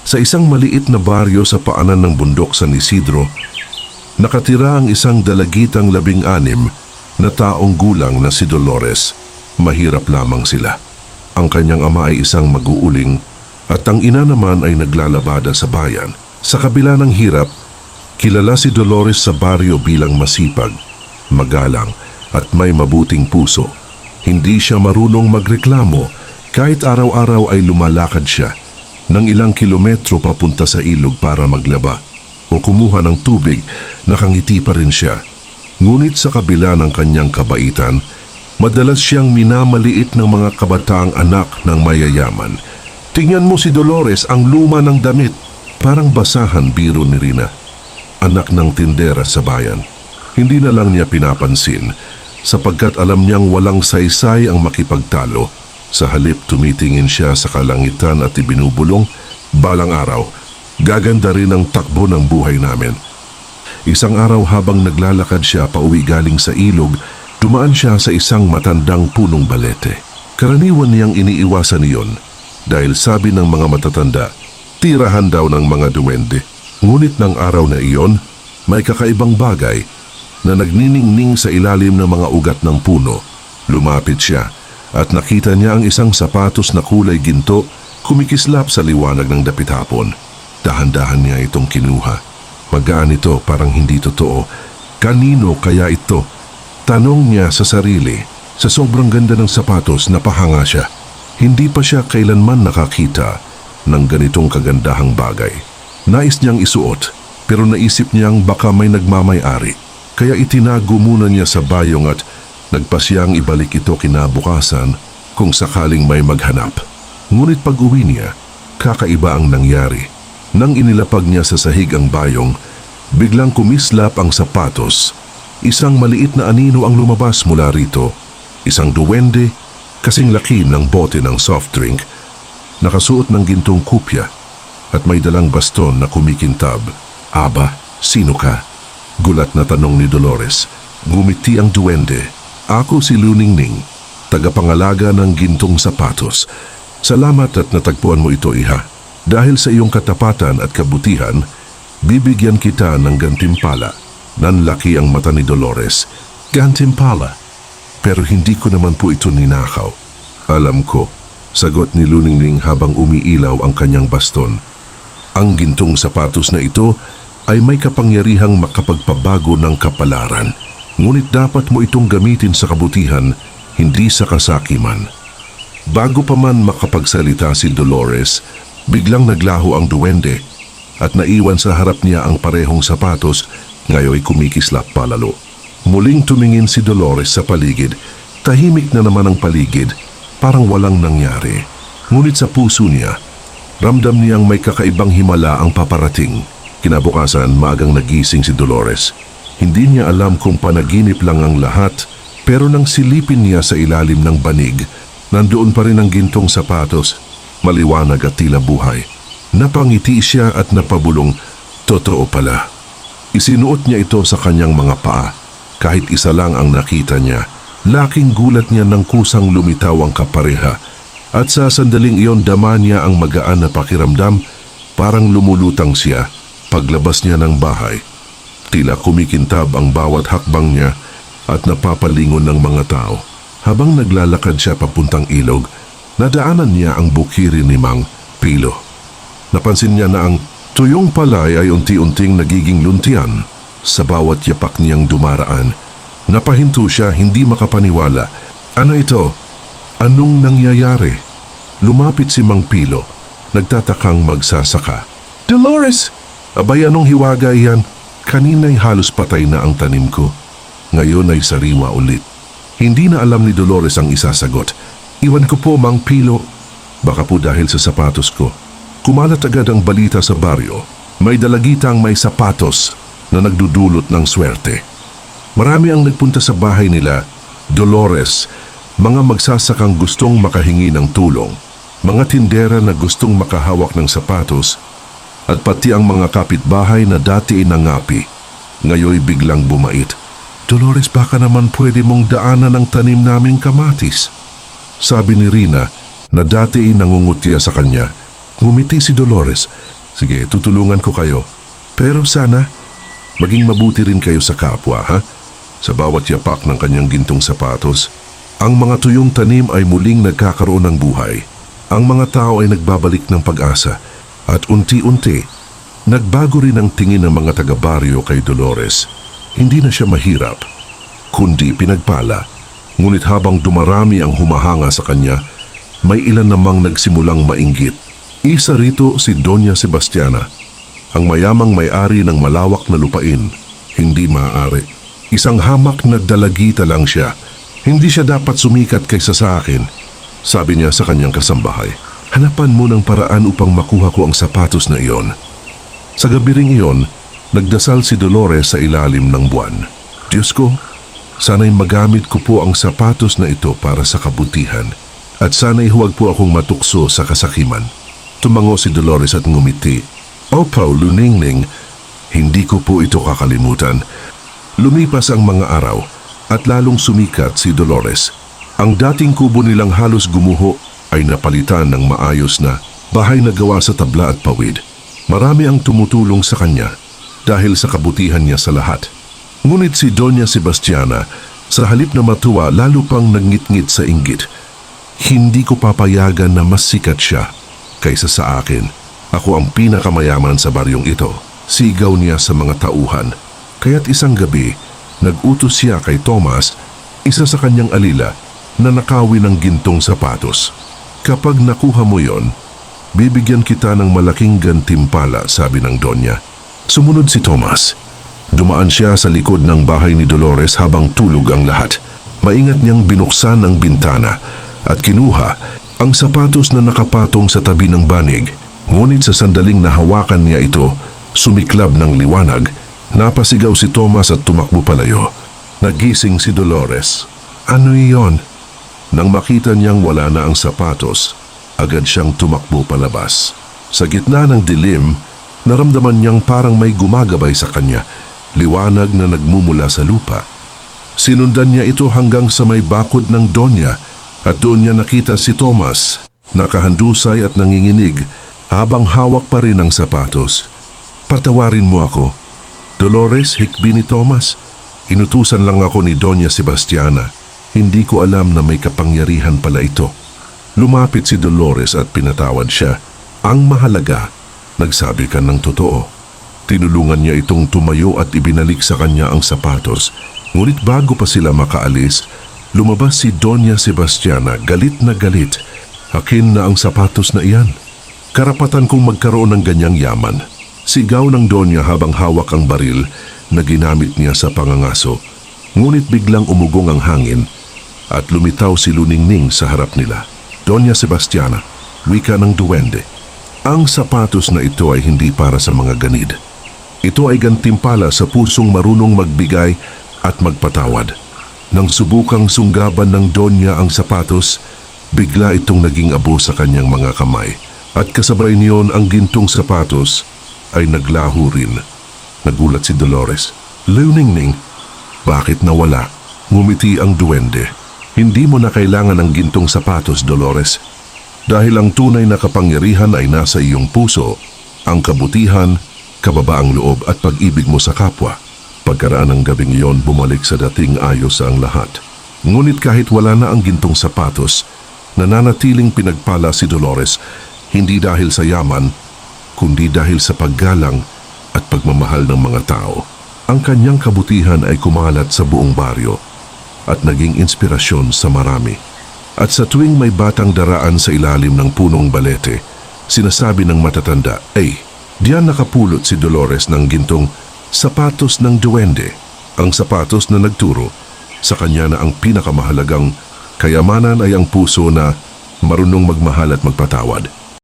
Sa isang maliit na baryo sa paanan ng bundok San Isidro, nakatira ang isang dalagitang labing-anim na taong gulang na si Dolores. Mahirap lamang sila. Ang kanyang ama ay isang mag-uuling at ang ina naman ay naglalabada sa bayan. Sa kabila ng hirap, kilala si Dolores sa baryo bilang masipag, magalang at may mabuting puso. Hindi siya marunong magreklamo kahit araw-araw ay lumalakad siya ng ilang kilometro papunta sa ilog para maglaba o kumuha ng tubig, nakangiti pa rin siya. Ngunit sa kabila ng kanyang kabaitan, madalas siyang minamaliit ng mga kabataang anak ng mayayaman. Tingnan mo si Dolores ang luma ng damit, parang basahan biro ni Rina. Anak ng tindera sa bayan. Hindi na lang niya pinapansin sapagkat alam niyang walang saysay ang makipagtalo. Sa halip tumitingin siya sa kalangitan at ibinubulong, balang araw, gaganda rin ang takbo ng buhay namin. Isang araw habang naglalakad siya pauwi galing sa ilog, dumaan siya sa isang matandang punong balete. Karaniwan niyang iniiwasan iyon dahil sabi ng mga matatanda, tirahan daw ng mga duwende. Ngunit ng araw na iyon, may kakaibang bagay na nagniningning sa ilalim ng mga ugat ng puno. Lumapit siya at nakita niya ang isang sapatos na kulay ginto kumikislap sa liwanag ng dapit hapon. Dahan-dahan niya itong kinuha. Magaan ito parang hindi totoo. Kanino kaya ito? Tanong niya sa sarili. Sa sobrang ganda ng sapatos, napahanga siya. Hindi pa siya kailanman nakakita ng ganitong kagandahang bagay. Nais niyang isuot, pero naisip niyang baka may nagmamay-ari. Kaya itinago muna niya sa bayong at nagpasyang ibalik ito kinabukasan kung sakaling may maghanap. Ngunit pag uwi niya, kakaiba ang nangyari. Nang inilapag niya sa sahig ang bayong, biglang kumislap ang sapatos. Isang maliit na anino ang lumabas mula rito. Isang duwende, kasing laki ng bote ng soft drink, nakasuot ng gintong kupya at may dalang baston na kumikintab. Aba, sino ka? Gulat na tanong ni Dolores. Gumiti ang duwende. Ako si Luningning, tagapangalaga ng gintong sapatos. Salamat at natagpuan mo ito, Iha. Dahil sa iyong katapatan at kabutihan, bibigyan kita ng gantimpala. Nanlaki ang mata ni Dolores. Gantimpala? Pero hindi ko naman po ito ninakaw. Alam ko, sagot ni Luningning habang umiilaw ang kanyang baston. Ang gintong sapatos na ito ay may kapangyarihang makapagpabago ng kapalaran. Ngunit dapat mo itong gamitin sa kabutihan, hindi sa kasakiman. Bago pa man makapagsalita si Dolores, biglang naglaho ang duwende at naiwan sa harap niya ang parehong sapatos, ngayoy kumikislap palalo. Muling tumingin si Dolores sa paligid, tahimik na naman ang paligid, parang walang nangyari. Ngunit sa puso niya, ramdam niyang may kakaibang himala ang paparating. Kinabukasan, maagang nagising si Dolores. Hindi niya alam kung panaginip lang ang lahat, pero nang silipin niya sa ilalim ng banig, nandoon pa rin ang gintong sapatos, maliwanag at tila buhay. Napangiti siya at napabulong, totoo pala. Isinuot niya ito sa kanyang mga paa. Kahit isa lang ang nakita niya, laking gulat niya nang kusang lumitaw ang kapareha. At sa sandaling iyon dama niya ang magaan na pakiramdam, parang lumulutang siya paglabas niya ng bahay. Tila kumikintab ang bawat hakbang niya at napapalingon ng mga tao. Habang naglalakad siya papuntang ilog, nadaanan niya ang bukirin ni Mang Pilo. Napansin niya na ang tuyong palay ay unti-unting nagiging luntian sa bawat yapak niyang dumaraan. Napahinto siya hindi makapaniwala. Ano ito? Anong nangyayari? Lumapit si Mang Pilo, nagtatakang magsasaka. Dolores! Abay anong hiwaga yan? Kanina'y halos patay na ang tanim ko. Ngayon ay sariwa ulit. Hindi na alam ni Dolores ang isasagot. Iwan ko po, Mang Pilo. Baka po dahil sa sapatos ko. Kumalat agad ang balita sa baryo. May dalagitang may sapatos na nagdudulot ng swerte. Marami ang nagpunta sa bahay nila. Dolores, mga magsasakang gustong makahingi ng tulong. Mga tindera na gustong makahawak ng sapatos at pati ang mga kapitbahay na dati inangapi, ngayoy biglang bumait. Dolores, baka naman pwede mong daanan ang tanim naming kamatis. Sabi ni Rina na dati nangungutya sa kanya, Ngumiti si Dolores. Sige, tutulungan ko kayo. Pero sana, maging mabuti rin kayo sa kapwa, ha? Sa bawat yapak ng kanyang gintong sapatos, ang mga tuyong tanim ay muling nagkakaroon ng buhay. Ang mga tao ay nagbabalik ng pag-asa at unti-unti, nagbago rin ang tingin ng mga taga-baryo kay Dolores. Hindi na siya mahirap, kundi pinagpala. Ngunit habang dumarami ang humahanga sa kanya, may ilan namang nagsimulang mainggit. Isa rito si Doña Sebastiana, ang mayamang may-ari ng malawak na lupain. Hindi maaari. Isang hamak na dalagita lang siya. Hindi siya dapat sumikat kaysa sa akin. Sabi niya sa kanyang kasambahay, hanapan mo ng paraan upang makuha ko ang sapatos na iyon. Sa gabi ring iyon, nagdasal si Dolores sa ilalim ng buwan. Diyos ko, sana'y magamit ko po ang sapatos na ito para sa kabutihan at sana'y huwag po akong matukso sa kasakiman. Tumango si Dolores at ngumiti. Opo, luningning, hindi ko po ito kakalimutan. Lumipas ang mga araw at lalong sumikat si Dolores. Ang dating kubo nilang halos gumuho ay napalitan ng maayos na bahay na gawa sa tabla at pawid. Marami ang tumutulong sa kanya dahil sa kabutihan niya sa lahat. Ngunit si Doña Sebastiana, sa halip na matuwa lalo pang nangit-ngit sa inggit. Hindi ko papayagan na mas sikat siya kaysa sa akin. Ako ang pinakamayaman sa baryong ito. Sigaw niya sa mga tauhan. Kaya't isang gabi, nag-utos siya kay Thomas, isa sa kanyang alila, na nakawi ng gintong sapatos. Kapag nakuha mo yon, bibigyan kita ng malaking gantimpala, sabi ng Donya. Sumunod si Thomas. Dumaan siya sa likod ng bahay ni Dolores habang tulog ang lahat. Maingat niyang binuksan ang bintana at kinuha ang sapatos na nakapatong sa tabi ng banig. Ngunit sa sandaling nahawakan niya ito, sumiklab ng liwanag, napasigaw si Thomas at tumakbo palayo. Nagising si Dolores. Ano iyon? Nang makita niyang wala na ang sapatos, agad siyang tumakbo palabas. Sa gitna ng dilim, naramdaman niyang parang may gumagabay sa kanya, liwanag na nagmumula sa lupa. Sinundan niya ito hanggang sa may bakod ng Donya at doon niya nakita si Thomas, nakahandusay at nanginginig habang hawak pa rin ang sapatos. Patawarin mo ako. Dolores, hikbi ni Thomas. Inutusan lang ako ni Doña Sebastiana. Hindi ko alam na may kapangyarihan pala ito. Lumapit si Dolores at pinatawad siya. Ang mahalaga, nagsabi ka ng totoo. Tinulungan niya itong tumayo at ibinalik sa kanya ang sapatos. Ngunit bago pa sila makaalis, lumabas si Doña Sebastiana galit na galit. Akin na ang sapatos na iyan. Karapatan kong magkaroon ng ganyang yaman. Sigaw ng Donya habang hawak ang baril na ginamit niya sa pangangaso. Ngunit biglang umugong ang hangin at lumitaw si Luningning sa harap nila. Doña Sebastiana, wika ng duwende. Ang sapatos na ito ay hindi para sa mga ganid. Ito ay gantimpala sa pusong marunong magbigay at magpatawad. Nang subukang sunggaban ng Donya ang sapatos, bigla itong naging abo sa kanyang mga kamay. At kasabay niyon ang gintong sapatos ay naglaho rin. Nagulat si Dolores. Luningning, bakit nawala? Ngumiti ang duwende. Hindi mo na kailangan ng gintong sapatos, Dolores. Dahil ang tunay na kapangyarihan ay nasa iyong puso, ang kabutihan, kababaang loob at pag-ibig mo sa kapwa. Pagkaraan ng gabing iyon, bumalik sa dating ayos ang lahat. Ngunit kahit wala na ang gintong sapatos, nananatiling pinagpala si Dolores hindi dahil sa yaman, kundi dahil sa paggalang at pagmamahal ng mga tao. Ang kanyang kabutihan ay kumalat sa buong baryo at naging inspirasyon sa marami. At sa tuwing may batang daraan sa ilalim ng punong balete, sinasabi ng matatanda, ay, diyan nakapulot si Dolores ng gintong sapatos ng duwende, ang sapatos na nagturo sa kanya na ang pinakamahalagang kayamanan ay ang puso na marunong magmahal at magpatawad.